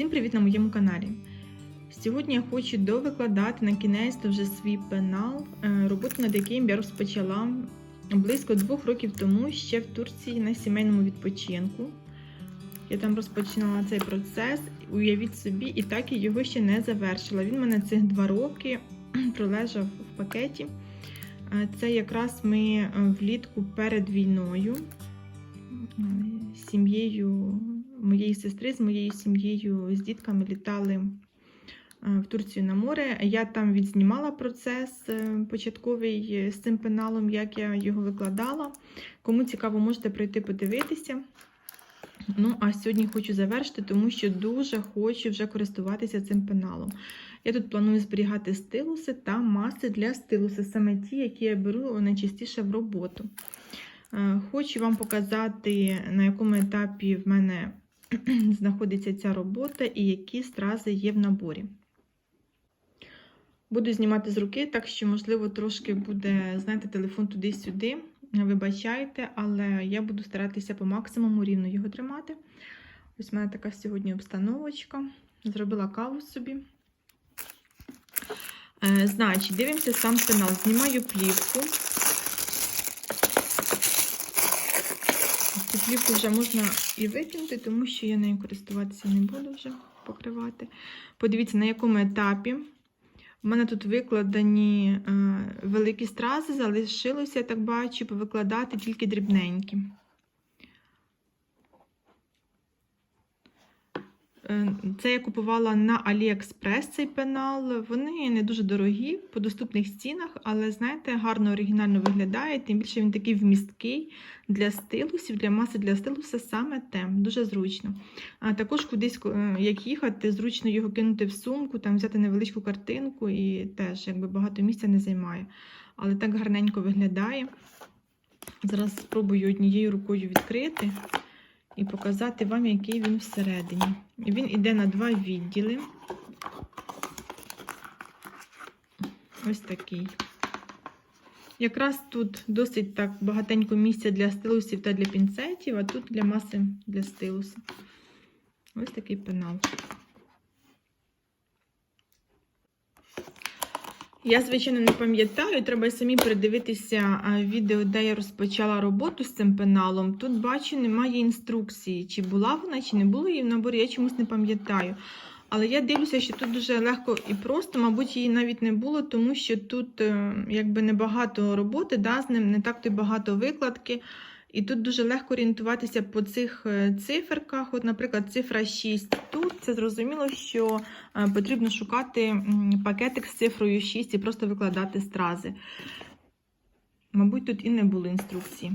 Всім привіт на моєму каналі. Сьогодні я хочу довикладати на кінець вже свій пенал, е, роботу над яким я розпочала близько двох років тому ще в Турції на сімейному відпочинку. Я там розпочинала цей процес, уявіть собі, і так я його ще не завершила. Він мене цих два роки пролежав в пакеті. Е, Це якраз ми е, влітку перед війною сім'єю моєї сестри, з моєю сім'єю, з дітками літали е, в Турцію на море. Я там відзнімала процес е, початковий е, з цим пеналом, як я його викладала. Кому цікаво, можете прийти подивитися. Ну, а сьогодні хочу завершити, тому що дуже хочу вже користуватися цим пеналом. Я тут планую зберігати стилуси та маси для стилуси, саме ті, які я беру найчастіше в роботу. Хочу вам показати, на якому етапі в мене знаходиться ця робота і які стрази є в наборі. Буду знімати з руки, так що, можливо, трошки буде, знаєте, телефон туди-сюди. Вибачайте, але я буду старатися по максимуму рівно його тримати. Ось в мене така сьогодні обстановочка. Зробила каву собі. Е, значить, дивимося сам пенал. Знімаю плівку. Плівку вже можна і викинути, тому що я нею користуватися не буду вже покривати. Подивіться, на якому етапі. У мене тут викладені е, великі стрази, залишилося, я так бачу, повикладати тільки дрібненькі. Це я купувала на AliExpress цей пенал. Вони не дуже дорогі по доступних цінах, але, знаєте, гарно оригінально виглядає, тим більше він такий вмісткий для стилусів, для маси для стилуса саме те, дуже зручно. А також кудись, е, як їхати, зручно його кинути в сумку, там взяти невеличку картинку і теж якби багато місця не займає. Але так гарненько виглядає. Зараз спробую однією рукою відкрити і показати вам, який він всередині. Він іде на два відділи. Ось такий. Якраз тут досить так багатенько місця для стилусів та для пінцетів, а тут для маси для стилуса. Ось такий пенал. Я, звичайно, не пам'ятаю, треба самі передивитися відео, де я розпочала роботу з цим пеналом. Тут бачу, немає інструкції, чи була вона, чи не було її в наборі, я чомусь не пам'ятаю. Але я дивлюся, що тут дуже легко і просто, мабуть, її навіть не було, тому що тут е, якби небагато роботи, да, з ним не так то й багато викладки. І тут дуже легко орієнтуватися по цих е, циферках. От, наприклад, цифра 6 тут. Це зрозуміло, що е, потрібно шукати пакетик з цифрою 6 і просто викладати стрази. Мабуть, тут і не було інструкції.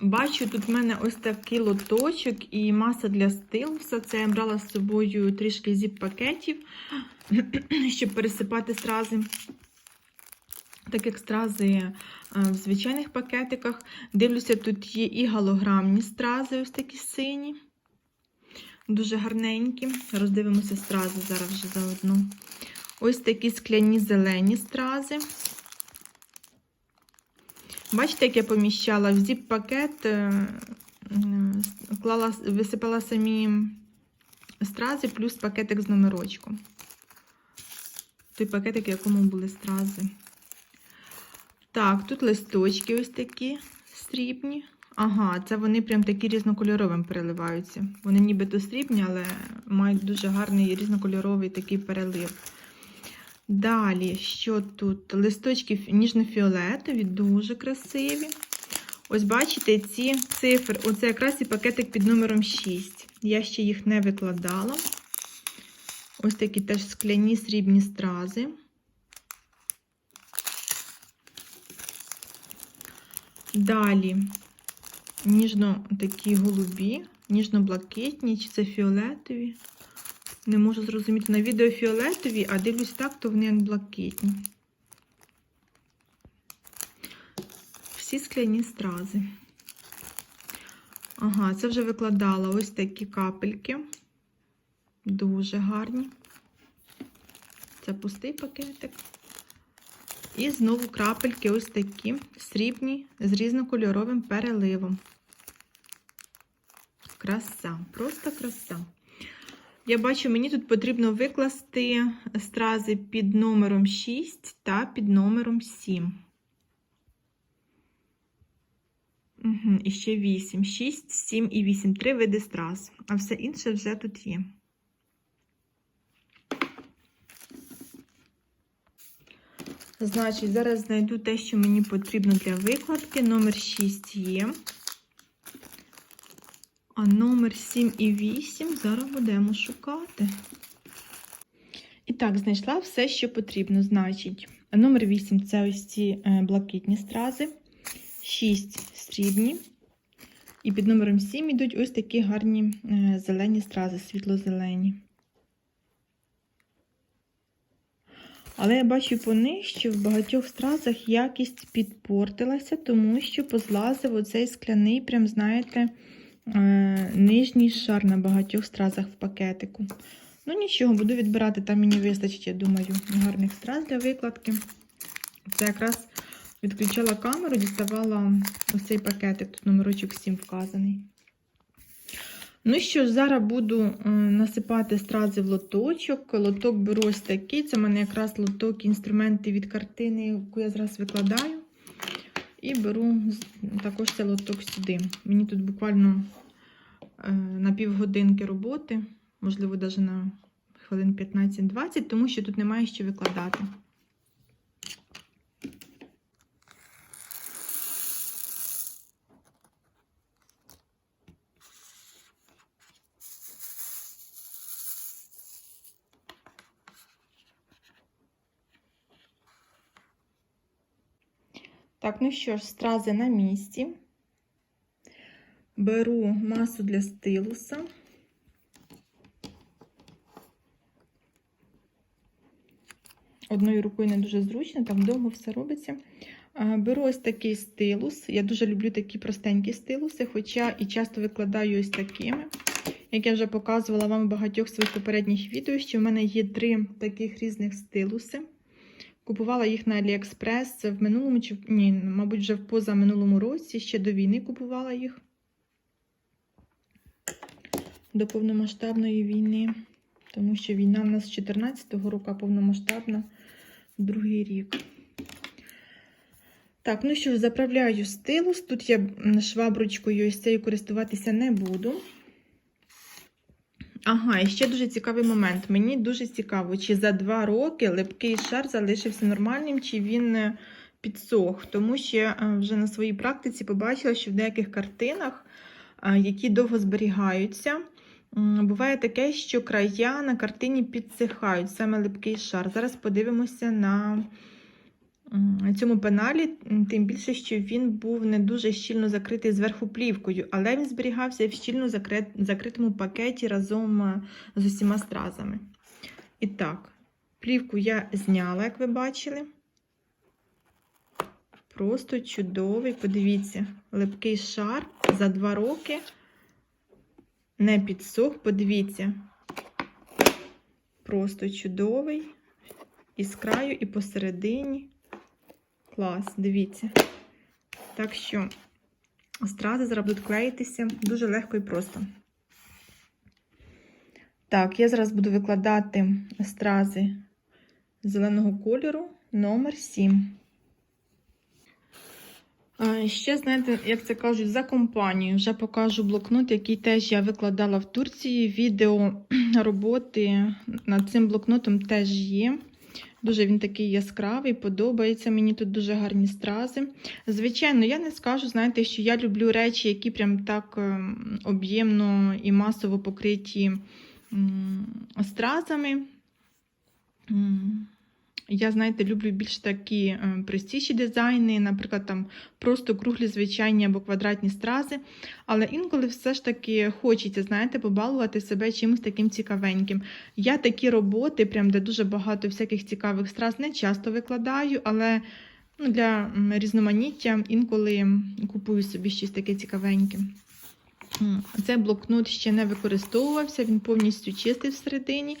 Бачу, тут в мене ось такий лоточок і маса для стилуса. Це я брала з собою трішки зіп-пакетів, щоб пересипати стрази. Так як стрази е, в звичайних пакетиках. Дивлюся, тут є і голограмні стрази, ось такі сині. Дуже гарненькі. Роздивимося стрази зараз вже заодно. Ось такі скляні зелені стрази. Бачите, як я поміщала в зіп-пакет, е, висипала самі стрази, плюс пакетик з номерочком. Той пакетик, в якому були стрази. Так, тут листочки ось такі срібні. Ага, це вони прям такі різнокольоровим переливаються. Вони нібито срібні, але мають дуже гарний різнокольоровий такий перелив. Далі, що тут? Листочки ніжно-фіолетові, дуже красиві. Ось бачите, ці цифри, оце якраз і пакетик під номером 6. Я ще їх не викладала. Ось такі теж скляні срібні стрази. Далі ніжно такі голубі, ніжно-блакитні, чи це фіолетові. Не можу зрозуміти. На відео фіолетові, а дивлюсь так, то вони блакитні. Всі скляні стрази. Ага, це вже викладала ось такі капельки. Дуже гарні. Це пустий пакетик. І знову крапельки ось такі срібні з різнокольоровим переливом. Краса, просто краса. Я бачу, мені тут потрібно викласти стрази під номером 6 та під номером 7. Угу, і ще 8. 6, 7 і 8. Три види страз. А все інше вже тут є. Значить, зараз знайду те, що мені потрібно для викладки. Номер 6 є. А номер 7 і 8 зараз будемо шукати. І так, знайшла все, що потрібно. Значить, номер 8 це ось ці е, блакитні стрази, 6 срібні. І під номером 7 йдуть ось такі гарні е, зелені стрази, світло-зелені. Але я бачу по них, що в багатьох стразах якість підпортилася, тому що позлазив оцей скляний, прям, знаєте, е, нижній шар на багатьох стразах в пакетику. Ну нічого, буду відбирати, там мені вистачить, я думаю, гарних страз для викладки. Це якраз відключала камеру, діставала ось цей пакетик, тут номерочок 7 вказаний. Ну що ж, зараз буду е, насипати стрази в лоточок. Лоток беру ось такий. Це в мене якраз лоток інструменти від картини, яку я зараз викладаю. І беру також цей лоток сюди. Мені тут буквально е, на півгодинки роботи, можливо, навіть на хвилин 15-20, тому що тут немає що викладати. Так, ну що ж, стрази на місці. Беру масу для стилуса. Одною рукою не дуже зручно, там довго все робиться. Беру ось такий стилус. Я дуже люблю такі простенькі стилуси, хоча і часто викладаю ось такими. Як я вже показувала вам в багатьох своїх попередніх відео, що в мене є три таких різних стилуси. Купувала їх на AliExpress в минулому, чи ні, мабуть, вже в позаминулому році, ще до війни купувала їх. До повномасштабної війни. Тому що війна в нас з 14-го року, повномасштабна другий рік. Так, ну що, ж, заправляю стилус. Тут я шваброчкою ось цією користуватися не буду. Ага, і ще дуже цікавий момент. Мені дуже цікаво, чи за два роки липкий шар залишився нормальним, чи він е, підсох. Тому що е, вже на своїй практиці побачила, що в деяких картинах, е, які довго зберігаються, буває таке, що края на картині підсихають, саме липкий шар. Зараз подивимося на цьому пеналі, тим більше, що він був не дуже щільно закритий зверху плівкою, але він зберігався в щільно закритому пакеті разом е, з усіма стразами. І так, плівку я зняла, як ви бачили. Просто чудовий. Подивіться, липкий шар за два роки не підсох. Подивіться. Просто чудовий. І з краю, і посередині. Клас, дивіться. Так що стрази зараз будуть клеїтися дуже легко і просто. Так, я зараз буду викладати стрази зеленого кольору номер 7. Ще, знаєте, як це кажуть, за компанію. Вже покажу блокнот, який теж я викладала в Турції. Відео роботи над цим блокнотом теж є. Дуже він такий яскравий, подобається. Мені тут дуже гарні стрази. Звичайно, я не скажу, знаєте, що я люблю речі, які прям так ем, об'ємно і масово покриті стразами. Я, знаєте, люблю більш такі е, простіші дизайни, наприклад, там просто круглі звичайні або квадратні стрази. Але інколи все ж таки хочеться, знаєте, побалувати себе чимось таким цікавеньким. Я такі роботи, прям де дуже багато всяких цікавих страз, не часто викладаю, але ну, для різноманіття інколи купую собі щось таке цікавеньке. Цей блокнот ще не використовувався, він повністю чистий всередині.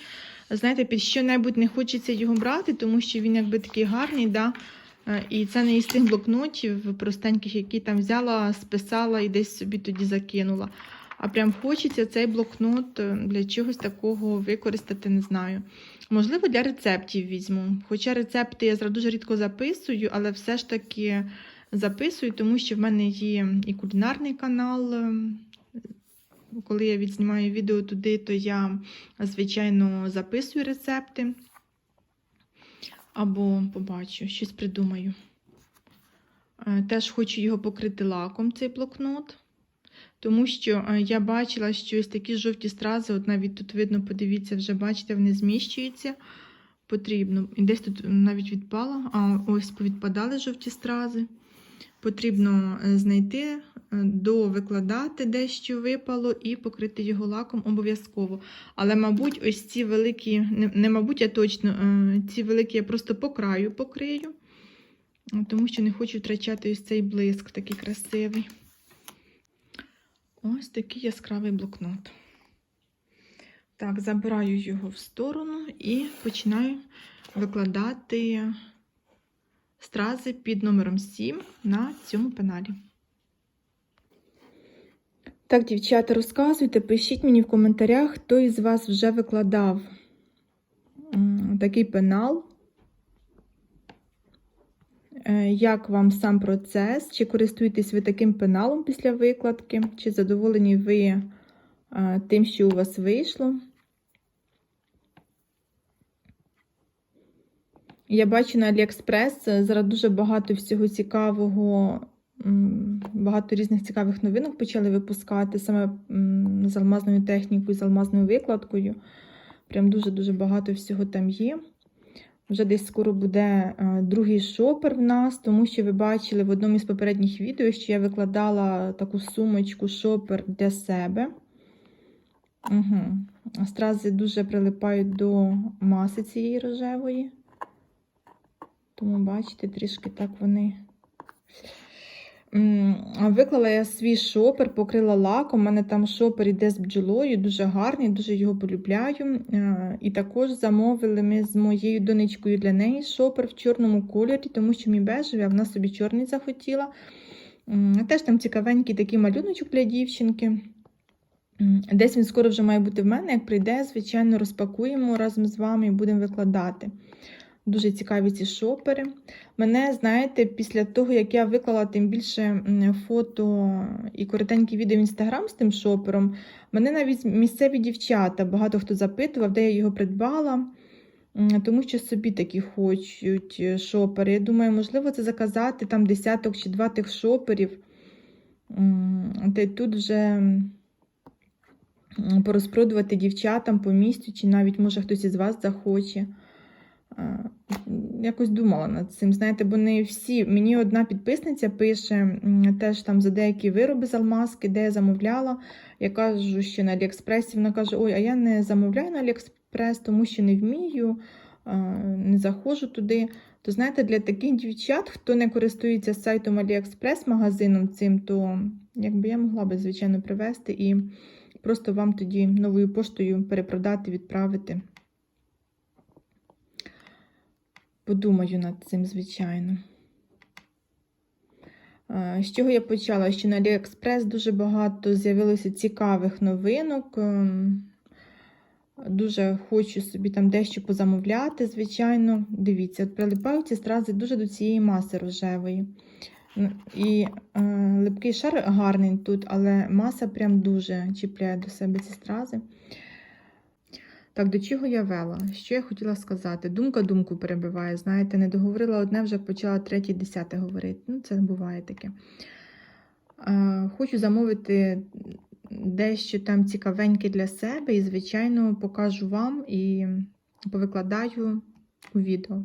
Знаєте, під що-небудь не хочеться його брати, тому що він якби такий гарний. Да? Е, І це не із тих блокнотів простеньких, які там взяла, списала і десь собі тоді закинула. А прям хочеться цей блокнот е, для чогось такого використати, не знаю. Можливо, для рецептів візьму. Хоча рецепти я дуже рідко записую, але все ж таки записую, тому що в мене є і кулінарний канал. Коли я відзнімаю відео туди, то я, звичайно, записую рецепти. Або побачу, щось придумаю. Е, Теж хочу його покрити лаком, цей блокнот. Тому що е, я бачила, що ось такі жовті стрази, от навіть тут видно, подивіться, вже бачите, вони зміщуються. Потрібно. І десь тут навіть відпала, а ось повідпадали жовті стрази. Потрібно е, знайти, довикладати дещо випало і покрити його лаком обов'язково. Але, мабуть, ось ці великі, не, не мабуть, а точно, е, ці великі я просто по краю покрию, е, тому що не хочу втрачати ось цей блиск такий красивий. Ось такий яскравий блокнот. Так, забираю його в сторону і починаю викладати стрази під номером 7 на цьому пеналі. Так, дівчата, розказуйте, пишіть мені в коментарях, хто із вас вже викладав такий пенал. Е, Як вам сам процес? Чи користуєтесь ви таким пеналом після викладки? Чи задоволені ви е, тим, що у вас вийшло? Я бачу на AliExpress е, зараз дуже багато всього цікавого, багато різних цікавих новинок почали випускати саме з алмазною технікою, з алмазною викладкою. Прям дуже-дуже багато всього там є. Вже десь скоро буде е, другий шопер в нас, тому що ви бачили в одному із попередніх відео, що я викладала таку сумочку шопер для себе. Угу. Стрази дуже прилипають до маси цієї рожевої. Тому, бачите, трішки так вони. Виклала я свій шопер, покрила лаком. У мене там шопер іде з бджолою, дуже гарний, дуже його полюбляю. Е, І також замовили ми з моєю донечкою для неї шопер в чорному кольорі, тому що мій бежевий, а вона собі чорний захотіла. Теж там цікавенький такий малюночок для дівчинки. Десь він скоро вже має бути в мене. Як прийде, звичайно, розпакуємо разом з вами і будемо викладати. Дуже цікаві ці шопери. Мене, знаєте, після того, як я виклала тим більше фото і коротенькі відео в інстаграм з тим шопером, мене навіть місцеві дівчата, багато хто запитував, де я його придбала, тому що собі такі хочуть е, шопери. Я думаю, можливо, це заказати там десяток чи два тих шоперів. Та й тут вже порозпродувати дівчатам по місту, чи навіть, може, хтось із вас захоче. Е, Якось думала над цим, знаєте, бо не всі. Мені одна підписниця пише теж там за деякі вироби з алмазки, де я замовляла. Я кажу, що на Аліекспресі вона каже: Ой, а я не замовляю на Аліекспрес, тому що не вмію, е, не заходжу туди. То знаєте, для таких дівчат, хто не користується сайтом Аліекспрес магазином цим, то якби я могла би, звичайно, привезти і просто вам тоді новою поштою перепродати, відправити. Подумаю над цим, звичайно. Е, З чого я почала? Що на AliExpress дуже багато з'явилося цікавих новинок. Ем, Дуже хочу собі там дещо позамовляти, звичайно. Дивіться, от прилипають ці стрази дуже до цієї маси рожевої. І е, липкий шар гарний тут, але маса прям дуже чіпляє до себе ці стрази. Так, до чого я вела? Що я хотіла сказати? Думка думку перебиває. Знаєте, не договорила одне, вже почала третє, десяте говорити. Ну, це буває таке. Хочу замовити дещо там цікавеньке для себе, і, звичайно, покажу вам і повикладаю у відео.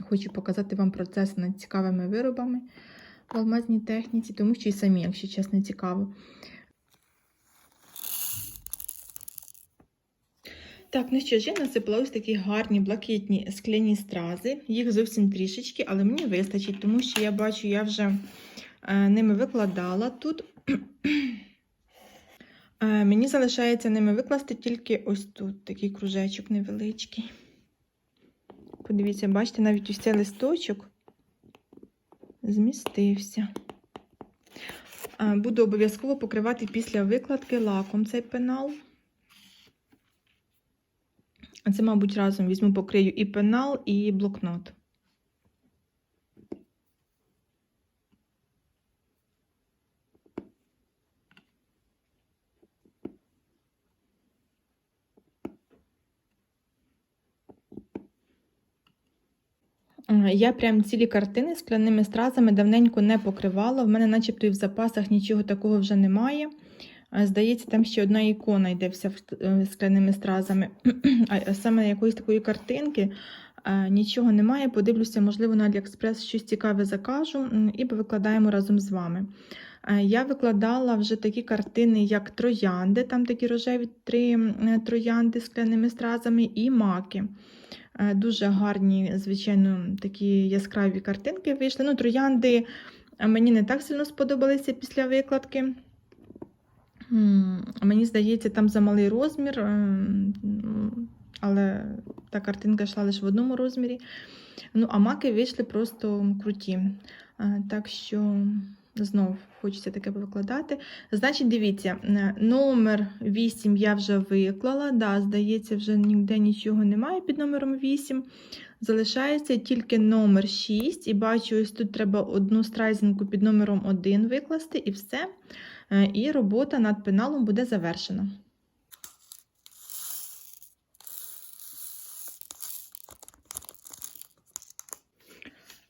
Хочу показати вам процес над цікавими виробами в алмазній техніці, тому що і самі, якщо чесно, цікаво. Так, ну що ж, я насипала ось такі гарні блакитні скляні стрази. Їх зовсім трішечки, але мені вистачить, тому що я бачу, я вже е, ними викладала тут. Е, мені залишається ними викласти тільки ось тут такий кружечок невеличкий. Подивіться, бачите, навіть ось цей листочок змістився. Е, Буду обов'язково покривати після викладки лаком цей пенал. А Це, мабуть, разом візьму, покрию і пенал, і блокнот. Я прям цілі картини скляними стразами давненько не покривала. В мене, начебто, і в запасах нічого такого вже немає. Здається, там ще одна ікона йде вся е, скляними стразами. А саме якоїсь такої картинки нічого немає. Подивлюся, можливо, на Aliexpress щось цікаве закажу і викладаємо разом з вами. Я викладала вже такі картини, як троянди, там такі рожеві три е, троянди з скляними стразами, і маки. Дуже гарні, звичайно, такі яскраві картинки вийшли. Ну, троянди мені не так сильно сподобалися після викладки. Мені здається, там замалий розмір, е, але та картинка йшла лише в одному розмірі. Ну, а маки вийшли просто круті. Е, Так що знов хочеться таке викладати. Значить, дивіться, е, номер 8 я вже виклала. Да, здається, вже ніде нічого немає під номером 8. Залишається тільки номер 6. І бачу, ось тут треба одну страйзинку під номером 1 викласти, і все. Е, І робота над пеналом буде завершена.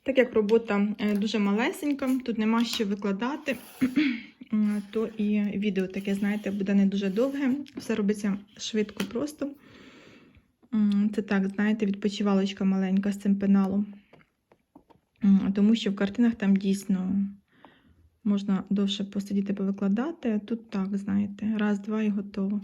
Так як робота е, дуже малесенька, тут нема що викладати, то і відео таке, знаєте, буде не дуже довге. Все робиться швидко, просто. Це так, знаєте, відпочивалочка маленька з цим пеналом. Тому що в картинах там дійсно можна довше посидіти повикладати. Тут так, знаєте, раз, два і готово.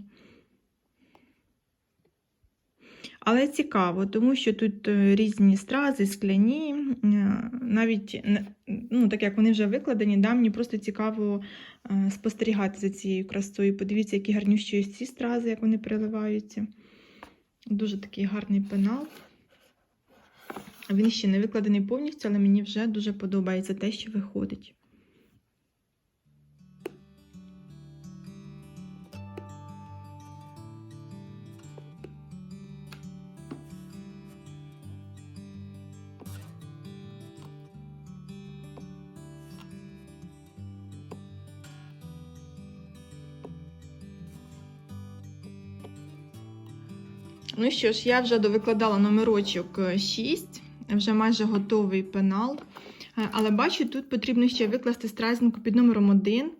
Але цікаво, тому що тут е, різні стрази, скляні, е, навіть ну, так як вони вже викладені, да, мені просто цікаво е, спостерігати за цією красою. Подивіться, які гарнющі ось ці стрази, як вони переливаються. Дуже такий гарний пенал. Він ще не викладений повністю, але мені вже дуже подобається те, що виходить. Ну що ж, я вже довикладала номерочок 6, вже майже готовий пенал. Е, Але бачу, тут потрібно ще викласти стразинку під номером 1.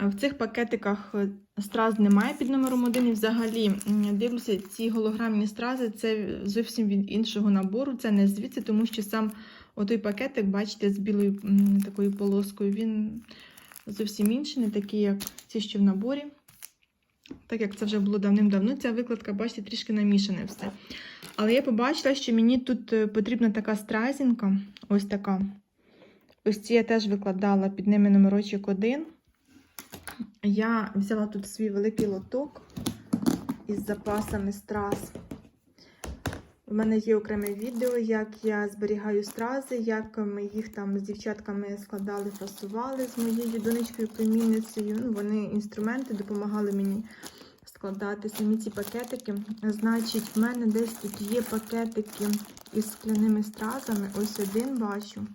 В цих пакетиках е, страз немає під номером 1. І взагалі дивлюся, ці голограмні стрази це зовсім від іншого набору. Це не звідси, тому що сам отой пакетик, бачите, з білою такою полоскою, він зовсім інший, не такий, як ці, що в наборі. Так як це вже було давним-давно, ця викладка, бачите, трішки намішане все. Але я побачила, що мені тут е, потрібна така стразінка, ось така. Ось ці я теж викладала під ними номерочок 1. Я взяла тут свій великий лоток із запасами страз. У мене є окреме відео, як я зберігаю стрази, як ми їх там з дівчатками складали, фасували з моєю донечкою племінницею. Ну, вони інструменти допомагали мені складати самі ці пакетики. Значить, в мене десь тут є пакетики із скляними стразами. Ось один бачу.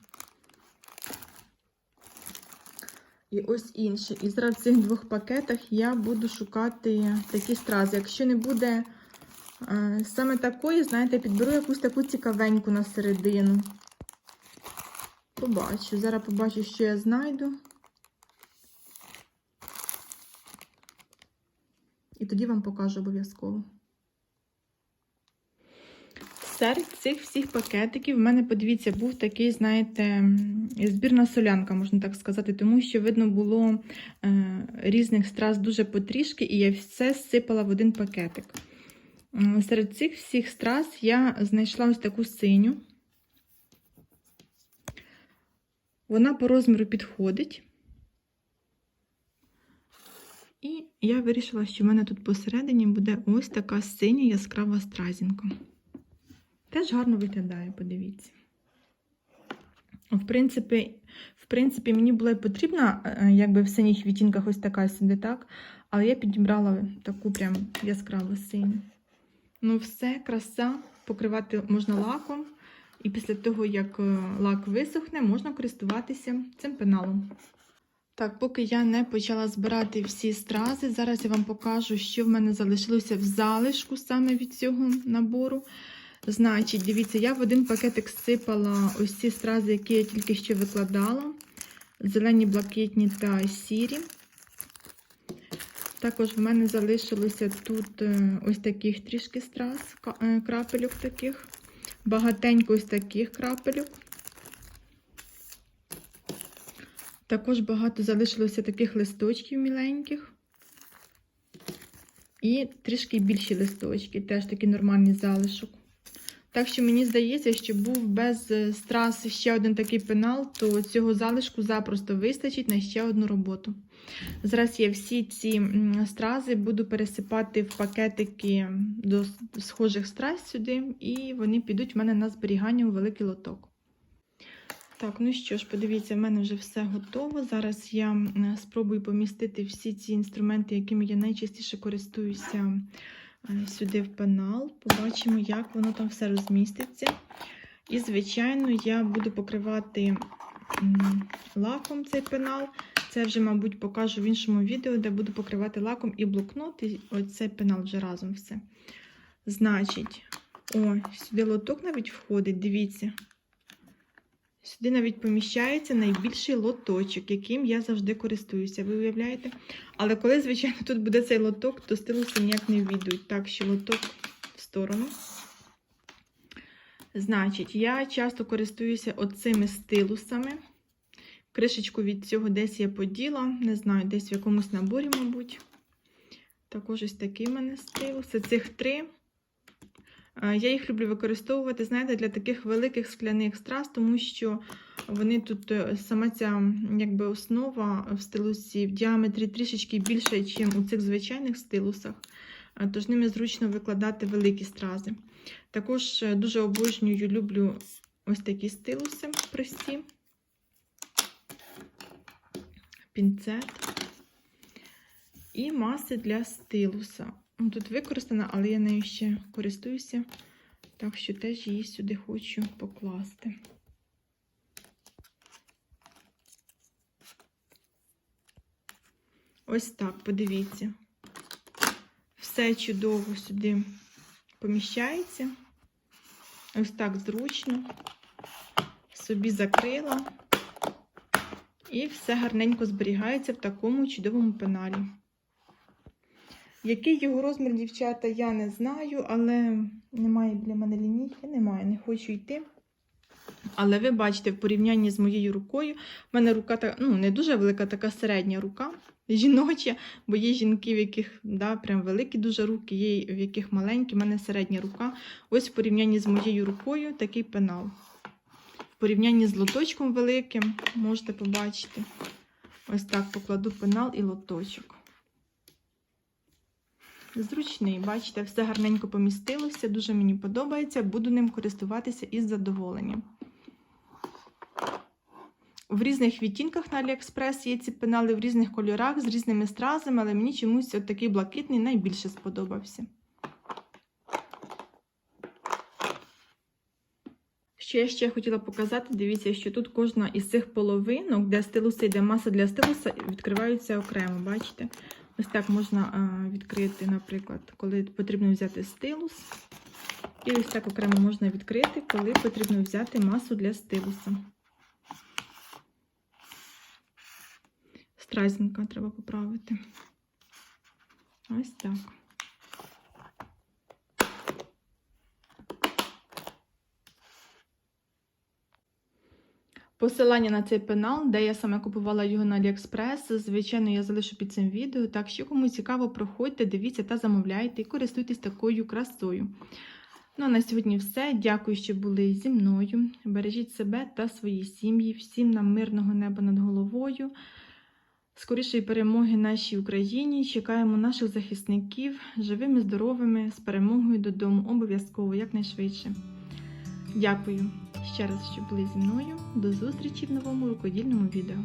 І ось інший. І зараз в цих двох пакетах я буду шукати такі стрази. Якщо не буде саме такої, знаєте, підберу якусь таку цікавеньку на середину. Побачу. Зараз побачу, що я знайду. І тоді вам покажу обов'язково. Серед цих всіх пакетиків в мене, подивіться, був такий, знаєте, збірна солянка, можна так сказати, тому що видно було е, різних страз дуже потрішки, і я все сипала в один пакетик. Серед цих всіх страз я знайшла ось таку синю. Вона по розміру підходить. І я вирішила, що в мене тут посередині буде ось така синя яскрава стразінка. Теж гарно виглядає, подивіться. В принципі, в принципі, мені була потрібна, е, якби в синіх відтінках ось така сюди, так? Але я підібрала таку прям яскраво синю. Ну, все, краса. Покривати можна лаком. І після того, як е, лак висохне, можна користуватися цим пеналом. Так, поки я не почала збирати всі стрази, зараз я вам покажу, що в мене залишилося в залишку саме від цього набору. Значить, дивіться, я в один пакетик сипала ось ці стрази, які я тільки що викладала. Зелені, блакитні та сірі. Також в мене залишилося тут е, ось таких трішки страз, е, крапельок таких. Багатенько ось таких крапельок. Також багато залишилося таких листочків міленьких. І трішки більші листочки, теж такий нормальний залишок. Так що мені здається, що був без е, страз ще один такий пенал, то цього залишку запросто вистачить на ще одну роботу. Зараз я всі ці стрази буду пересипати в пакетики до схожих страз сюди, і вони підуть в мене на зберігання у великий лоток. Так, ну що ж, подивіться, в мене вже все готово. Зараз я спробую помістити всі ці інструменти, якими я найчастіше користуюся сюди в пенал. Побачимо, як воно там все розміститься. І, звичайно, я буду покривати лаком цей пенал. Це вже, мабуть, покажу в іншому відео, де буду покривати лаком і блокнот, і оцей пенал вже разом все. Значить, о, сюди лоток навіть входить, дивіться. Сюди навіть поміщається найбільший лоточок, яким я завжди користуюся. Ви уявляєте? Але коли, звичайно, тут буде цей лоток, то стилуси ніяк не війдуть. Так що лоток в сторону. Значить, я часто користуюся оцими стилусами. Кришечку від цього десь я поділа, не знаю, десь в якомусь наборі, мабуть. Також ось такий в мене стилус. Це цих три. Е, Я їх люблю використовувати, знаєте, для таких великих скляних страз, тому що вони тут, е, сама ця якби основа в стилусі в діаметрі трішечки більша, ніж у цих звичайних стилусах. Е, Тож ними зручно викладати великі стрази. Також дуже обожнюю, люблю ось такі стилуси прості. Пінцет. І маси для стилуса. Ну, Тут використана, але я нею ще користуюся, так що теж її сюди хочу покласти. Ось так, подивіться. Все чудово сюди поміщається. Ось так зручно. Собі закрила. І все гарненько зберігається в такому чудовому пеналі. Який його розмір, дівчата, я не знаю, але немає для мене лінійки, немає, не хочу йти. Але ви бачите, в порівнянні з моєю рукою, в мене рука та, ну, не дуже велика, така середня рука, жіноча, бо є жінки, в яких да, прям великі дуже руки, є в яких маленькі, в мене середня рука. Ось в порівнянні з моєю рукою такий пенал. В порівнянні з лоточком великим, можете побачити. Ось так покладу пенал і лоточок. Зручний, бачите, все гарненько помістилося, дуже мені подобається, буду ним користуватися із задоволенням. В різних відтінках на AliExpress є ці пенали в різних кольорах з різними стразами, але мені чомусь от такий блакитний найбільше сподобався. Що я ще хотіла показати, дивіться, що тут кожна із цих половинок, де стилуси йде маса для стилуса, відкриваються окремо, бачите? Ось так можна відкрити, наприклад, коли потрібно взяти стилус. І ось так окремо можна відкрити, коли потрібно взяти масу для стилуса. Стразінка треба поправити. Ось так. Посилання на цей пенал, де я саме купувала його на AliExpress, звичайно, я залишу під цим відео. Так що, кому цікаво, проходьте, дивіться та замовляйте і користуйтесь такою красою. Ну, а на сьогодні все. Дякую, що були зі мною. Бережіть себе та свої сім'ї. Всім нам мирного неба над головою. Скорішої перемоги нашій Україні. Чекаємо наших захисників живими, здоровими, з перемогою додому. Обов'язково якнайшвидше. Дякую. Ще раз, що були зі мною. До зустрічі в новому рукодільному відео.